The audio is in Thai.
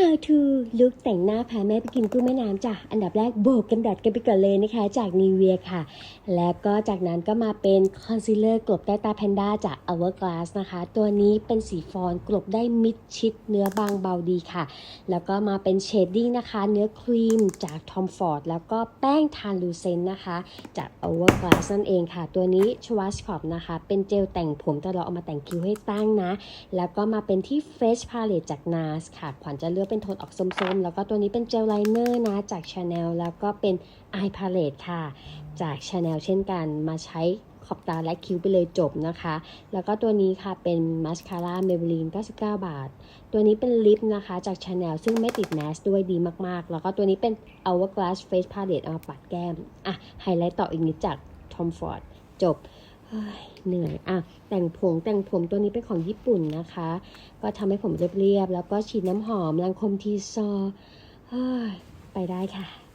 How to ลุกแต่งหน้าพาแม่ไปกินกุ้งแม่น้ำจ้ะ อันดับแรกโบกกันแดดกันไปก่อนเลยนะคะ จาก n i v e a ค่ะ แล้วก็จากนั้นก็มาเป็นคอนซีลเลอร์กลบใต้ตาแพนด้าจาก Hourglass นะคะ ตัวนี้เป็นสีฟอนกลบได้มิดชิดเนื้อบางเบาดีค่ะ แล้วก็มาเป็นเชดดิ้งนะคะ เนื้อครีมจาก Tom Ford แล้วก็แป้งทานลูเซนนะคะ จาก Hourglass นั่นเองค่ะ ตัวนี้ Schwarzkopf นะคะ เป็นเจลแต่งผมแต่เราเอามาแต่งคิ้วให้ตั้งนะ แล้วก็มาเป็นที่ Face Palette จาก NARS ค่ะ ขวัญจะเลือกเป็นโทนออกส้มๆ แล้วก็ตัวนี้เป็นเจลไลเนอร์นะจาก Chanel แล้วก็เป็น Eye Palette ค่ะ จาก Chanel เช่นกันมาใช้ขอบตาและคิ้วไปเลยจบนะคะ แล้วก็ตัวนี้ค่ะเป็นมาสคาร่า Maybelline 99 บาท ตัวนี้เป็นลิปนะคะจาก Chanel ซึ่งไม่ติดแมสด้วยดีมากๆ แล้วก็ตัวนี้เป็น Hourglass Face Palette เอาปัดแก้ม อะ ไฮไลท์ต่ออีกนิดจาก Tom Ford จบ เหนื่อยอะแต่งผงแต่งผมตัวนี้เป็นของญี่ปุ่นนะคะ ก็ทำให้ผมเรียบๆ แล้วก็ฉีดน้ำหอมลังคมทีซอไปได้ค่ะ